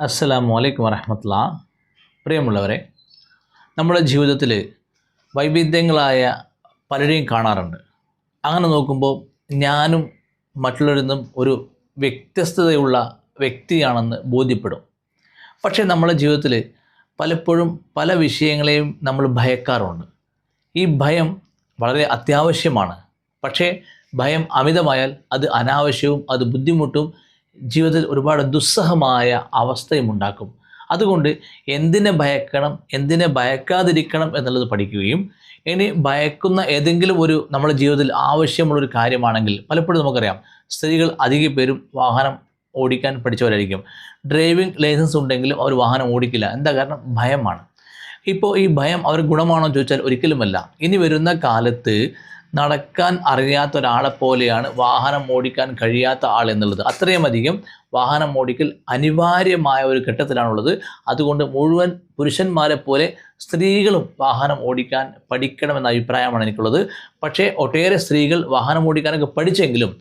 അസ്സലാമു അലൈക്കും വറഹമത്തുള്ള. പ്രിയമുള്ളവരെ നമ്മുടെ ജീവിതത്തിൽ വൈവിധ്യങ്ങളായ പലരെയും കാണാറുണ്ട്. അങ്ങനെ നോക്കുമ്പോൾ ഞാനും മറ്റുള്ളവരിൽ നിന്നും ഒരു വ്യത്യസ്തതയുള്ള വ്യക്തിയാണെന്ന് ബോധ്യപ്പെടും. പക്ഷേ നമ്മുടെ ജീവിതത്തിൽ പലപ്പോഴും പല വിഷയങ്ങളെയും നമ്മൾ ഭയക്കാറുണ്ട്. ഈ ഭയം വളരെ അത്യാവശ്യമാണ്. പക്ഷേ ഭയം അമിതമായാൽ അത് അനാവശ്യവും അത് ബുദ്ധിമുട്ടും ജീവിതത്തിൽ ഒരുപാട് ദുസ്സഹമായ അവസ്ഥയും ഉണ്ടാക്കും. അതുകൊണ്ട് എന്തിനെ ഭയക്കണം എന്തിനെ ഭയക്കാതിരിക്കണം എന്നുള്ളത് പഠിക്കുകയും ഇനി ഭയക്കുന്ന ഏതെങ്കിലും ഒരു നമ്മുടെ ജീവിതത്തിൽ ആവശ്യമുള്ളൊരു കാര്യമാണെങ്കിൽ പലപ്പോഴും നമുക്കറിയാം സ്ത്രീകൾ അധിക പേരും വാഹനം ഓടിക്കാൻ പഠിച്ചവരായിരിക്കും. ഡ്രൈവിംഗ് ലൈസൻസ് ഉണ്ടെങ്കിലും അവർ വാഹനം ഓടിക്കില്ല. എന്താ കാരണം? ഭയമാണ്. ഇപ്പോൾ ഈ ഭയം അവർ ഗുണമാണോ ചോദിച്ചാൽ ഒരിക്കലുമല്ല. ഇനി വരുന്ന കാലത്ത് നടക്കാൻ അറിയാത്ത ഒരാളെ പോലെയാണ് വാഹനം ഓടിക്കാൻ കഴിയാത്ത ആൾ എന്നുള്ളത്. അത്രയും അധികം വാഹനം ഓടിക്കൽ അനിവാര്യമായ ഒരു ഘട്ടത്തിലാണുള്ളത്. അതുകൊണ്ട് മുഴുവൻ പുരുഷന്മാരെ പോലെ സ്ത്രീകളും വാഹനം ഓടിക്കാൻ പഠിക്കണമെന്ന അഭിപ്രായമാണ് എനിക്കുള്ളത്. പക്ഷേ ഒട്ടേറെ സ്ത്രീകൾ വാഹനം ഓടിക്കാനൊക്കെ പഠിച്ചെങ്കിലും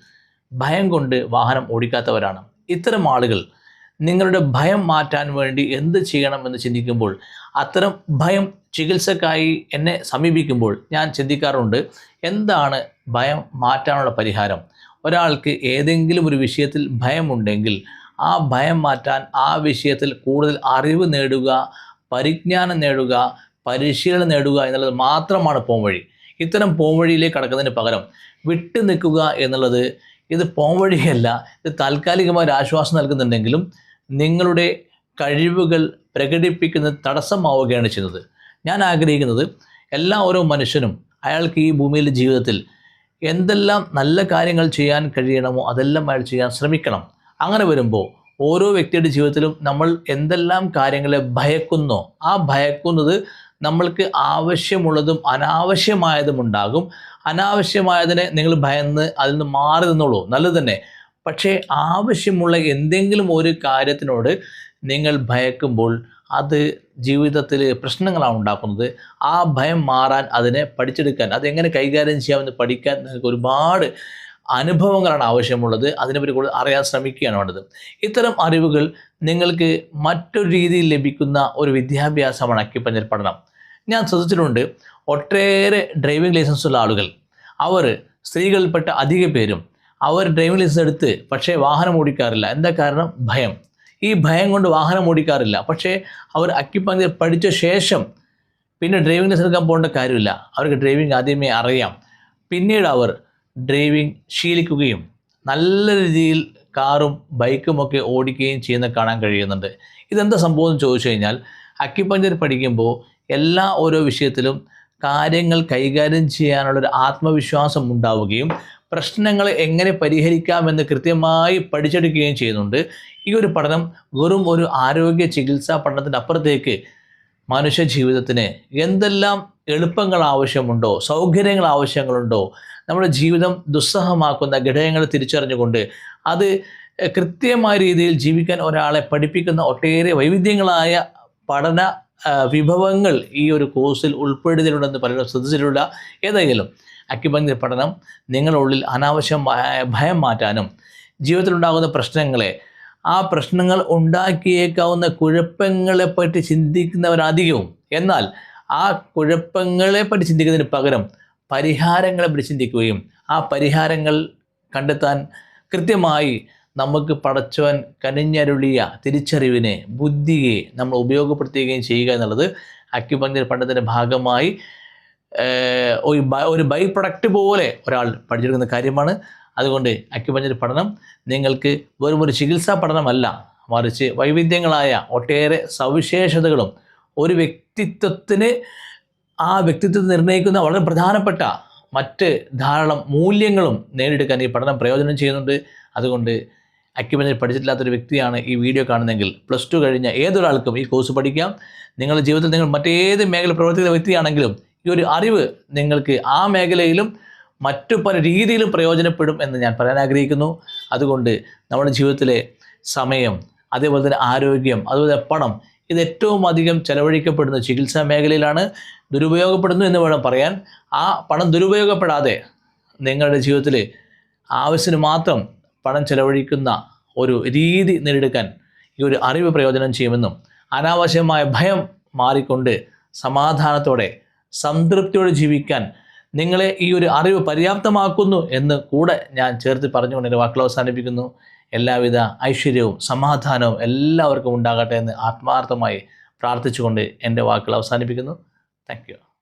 ഭയം കൊണ്ട് വാഹനം ഓടിക്കാത്തവരാണ്. ഇത്തരം ആളുകൾ നിങ്ങളുടെ ഭയം മാറ്റാൻ വേണ്ടി എന്ത് ചെയ്യണമെന്ന് ചിന്തിക്കുമ്പോൾ അത്തരം ഭയം ചികിത്സക്കായി എന്നെ സമീപിക്കുമ്പോൾ ഞാൻ ചിന്തിക്കാറുണ്ട് എന്താണ് ഭയം മാറ്റാനുള്ള പരിഹാരം? ഒരാൾക്ക് ഏതെങ്കിലും ഒരു വിഷയത്തിൽ ഭയമുണ്ടെങ്കിൽ ആ ഭയം മാറ്റാൻ ആ വിഷയത്തിൽ കൂടുതൽ അറിവ് നേടുക പരിജ്ഞാനം നേടുക പരിശീലനം നേടുക എന്നുള്ളത് മാത്രമാണ് പോംവഴി. ഇത്തരം പോംവഴിയിലേക്ക് കടക്കുന്നതിന് പകരം വിട്ടു നിൽക്കുക എന്നുള്ളത് ഇത് പോംവഴിയല്ല ഇത് താൽക്കാലികമായ ഒരു ആശ്വാസം നൽകുന്നുണ്ടെങ്കിലും നിങ്ങളുടെ കഴിവുകൾ പ്രകടിപ്പിക്കുന്നത് തടസ്സമാവുകയാണ് ചെയ്യുന്നത്. ഞാൻ ആഗ്രഹിക്കുന്നത് എല്ലാ ഓരോ മനുഷ്യനും അയാൾക്ക് ഈ ഭൂമിയിലെ ജീവിതത്തിൽ എന്തെല്ലാം നല്ല കാര്യങ്ങൾ ചെയ്യാൻ കഴിയണമോ അതെല്ലാം അയാൾ ചെയ്യാൻ ശ്രമിക്കണം. അങ്ങനെ വരുമ്പോൾ ഓരോ വ്യക്തിയുടെ ജീവിതത്തിലും നമ്മൾ എന്തെല്ലാം കാര്യങ്ങളെ ഭയക്കുന്നോ ആ ഭയക്കുന്നത് നമ്മൾക്ക് ആവശ്യമുള്ളതും അനാവശ്യമായതും ഉണ്ടാകും. അനാവശ്യമായതിനെ നിങ്ങൾ ഭയന്ന് അതിൽ നിന്ന് മാറി നിന്നോളൂ. നല്ലത് തന്നെ. പക്ഷേ ആവശ്യമുള്ള എന്തെങ്കിലും ഒരു കാര്യത്തിനോട് നിങ്ങൾ ഭയക്കുമ്പോൾ അത് ജീവിതത്തിൽ പ്രശ്നങ്ങളാണ് ഉണ്ടാക്കുന്നത്. ആ ഭയം മാറാൻ അതിനെ പഠിച്ചെടുക്കാൻ അതെങ്ങനെ കൈകാര്യം ചെയ്യാമെന്ന് പഠിക്കാൻ നിങ്ങൾക്ക് ഒരുപാട് അനുഭവങ്ങളാണ് ആവശ്യമുള്ളത്. അതിനെപ്പറ്റി കൂടുതൽ അറിയാൻ ശ്രമിക്കുകയാണ് വേണ്ടത്. ഇത്തരം അറിവുകൾ നിങ്ങൾക്ക് മറ്റൊരു രീതിയിൽ ലഭിക്കുന്ന ഒരു വിദ്യാഭ്യാസമാണ് അക്യുപഞ്ചർ പഠനം. ഞാൻ ശ്രദ്ധിച്ചിട്ടുണ്ട് ഒട്ടേറെ ഡ്രൈവിംഗ് ലൈസൻസ് ഉള്ള ആളുകൾ അവർ സ്ത്രീകളിൽപ്പെട്ട അധിക പേരും അവർ ഡ്രൈവിംഗ് ലൈസൻസ് എടുത്ത് പക്ഷേ വാഹനം ഓടിക്കാറില്ല. എന്താ കാരണം? ഭയം. ഈ ഭയം കൊണ്ട് വാഹനം ഓടിക്കാറില്ല. പക്ഷേ അവർ അക്യുപഞ്ചർ പഠിച്ച ശേഷം പിന്നെ ഡ്രൈവിംഗ് ലെസ് എടുക്കാൻ പോകേണ്ട കാര്യമില്ല. അവർക്ക് ഡ്രൈവിംഗ് ആദ്യമേ അറിയാം. പിന്നീട് അവർ ഡ്രൈവിംഗ് ശീലിക്കുകയും നല്ല രീതിയിൽ കാറും ബൈക്കും ഒക്കെ ഓടിക്കുകയും ചെയ്യുന്ന കാണാൻ കഴിയുന്നുണ്ട്. ഇതെന്താ സംഭവം എന്ന് ചോദിച്ചു കഴിഞ്ഞാൽ അക്യുപഞ്ചർ പഠിക്കുമ്പോൾ എല്ലാ ഓരോ വിഷയത്തിലും കാര്യങ്ങൾ കൈകാര്യം ചെയ്യാനുള്ളൊരു ആത്മവിശ്വാസം ഉണ്ടാവുകയും പ്രശ്നങ്ങൾ എങ്ങനെ പരിഹരിക്കാമെന്ന് കൃത്യമായി പഠിച്ചെടുക്കുകയും ചെയ്യുന്നുണ്ട്. ഈ ഒരു പഠനം വെറും ഒരു ആരോഗ്യ ചികിത്സാ പഠനത്തിന്റെ അപ്പുറത്തേക്ക് മനുഷ്യ ജീവിതത്തിന് എന്തെല്ലാം എളുപ്പങ്ങൾ ആവശ്യമുണ്ടോ സൗകര്യങ്ങൾ ആവശ്യങ്ങളുണ്ടോ നമ്മുടെ ജീവിതം ദുസ്സഹമാക്കുന്ന ഘടകങ്ങൾ തിരിച്ചറിഞ്ഞുകൊണ്ട് അത് കൃത്യമായ രീതിയിൽ ജീവിക്കാൻ ഒരാളെ പഠിപ്പിക്കുന്ന ഒട്ടേറെ വൈവിധ്യങ്ങളായ പഠന വിഭവങ്ങൾ ഈ ഒരു കോഴ്സിൽ ഉൾപ്പെടുത്തിയിട്ടുണ്ടെന്ന് പലരും ശ്രദ്ധിച്ചിട്ടുള്ള ഏതെങ്കിലും അക്യുപഞ്ചർ പഠനം നിങ്ങളുള്ളിൽ അനാവശ്യം ഭയം മാറ്റാനും ജീവിതത്തിലുണ്ടാകുന്ന പ്രശ്നങ്ങളെ ആ പ്രശ്നങ്ങൾ ഉണ്ടാക്കിയേക്കാവുന്ന കുഴപ്പങ്ങളെപ്പറ്റി ചിന്തിക്കുന്നവരധികവും എന്നാൽ ആ കുഴപ്പങ്ങളെപ്പറ്റി ചിന്തിക്കുന്നതിന് പകരം പരിഹാരങ്ങളെപ്പറ്റി ചിന്തിക്കുകയും ആ പരിഹാരങ്ങൾ കണ്ടെത്താൻ കൃത്യമായി നമുക്ക് പടച്ചവൻ കനിഞ്ഞരുളിയ തിരിച്ചറിവിനെ ബുദ്ധിയെ നമ്മൾ ഉപയോഗപ്പെടുത്തുകയും ചെയ്യുക എന്നുള്ളത് അക്യുപഞ്ചർ പഠനത്തിന്റെ ഭാഗമായി ഒരു ഒരു ബൈ പ്രൊഡക്റ്റ് പോലെ ഒരാൾ പഠിച്ചെടുക്കുന്ന കാര്യമാണ്. അതുകൊണ്ട് അക്യുപഞ്ചർ പഠനം നിങ്ങൾക്ക് വെറും ഒരു ചികിത്സാ പഠനമല്ല മറിച്ച് വൈവിധ്യങ്ങളായ ഒട്ടേറെ സവിശേഷതകളും ഒരു വ്യക്തിത്വത്തിന് ആ വ്യക്തിത്വത്തെ നിർണയിക്കുന്ന വളരെ പ്രധാനപ്പെട്ട മറ്റ് ധാരാളം മൂല്യങ്ങളും നേടിയെടുക്കാൻ ഈ പഠനം പ്രയോജനം ചെയ്യുന്നുണ്ട്. അതുകൊണ്ട് അക്യുപഞ്ചർ പഠിച്ചിട്ടില്ലാത്തൊരു വ്യക്തിയാണ് ഈ വീഡിയോ കാണുന്നതെങ്കിൽ പ്ലസ് ടു കഴിഞ്ഞ ഏതൊരാൾക്കും ഈ കോഴ്സ് പഠിക്കാം. നിങ്ങളുടെ ജീവിതത്തിൽ നിങ്ങൾ മറ്റേത് മേഖല പ്രവർത്തിക്കുന്ന വ്യക്തിയാണെങ്കിലും ഈ ഒരു അറിവ് നിങ്ങൾക്ക് ആ മേഖലയിലും മറ്റു പല രീതിയിലും പ്രയോജനപ്പെടും എന്ന് ഞാൻ പറയാൻ ആഗ്രഹിക്കുന്നു. അതുകൊണ്ട് നമ്മുടെ ജീവിതത്തിലെ സമയം അതേപോലെ തന്നെ ആരോഗ്യം അതുപോലെ പണം ഇത് ഏറ്റവും അധികം ചെലവഴിക്കപ്പെടുന്ന ചികിത്സാ മേഖലയിലാണ് ദുരുപയോഗപ്പെടുന്നു എന്ന് വേണം പറയാൻ. ആ പണം ദുരുപയോഗപ്പെടാതെ നിങ്ങളുടെ ജീവിതത്തിൽ ആവശ്യത്തിന് മാത്രം പണം ചെലവഴിക്കുന്ന ഒരു രീതി നേടിയെടുക്കാൻ ഈ ഒരു അറിവ് പ്രയോജനം ചെയ്യുമെന്നും അനാവശ്യമായ ഭയം മാറിക്കൊണ്ട് സമാധാനത്തോടെ സംതൃപ്തിയോടെ ജീവിക്കാൻ നിങ്ങളെ ഈ ഒരു അറിവ് പര്യാപ്തമാക്കുന്നു എന്ന് കൂടെ ഞാൻ ചേർത്ത് പറഞ്ഞുകൊണ്ട് എന്റെ വാക്കുകൾ അവസാനിപ്പിക്കുന്നു. എല്ലാവിധ ഐശ്വര്യവും സമാധാനവും എല്ലാവർക്കും ഉണ്ടാകട്ടെ എന്ന് ആത്മാർത്ഥമായി പ്രാർത്ഥിച്ചുകൊണ്ട് എന്റെ വാക്കുകൾ അവസാനിപ്പിക്കുന്നു. താങ്ക്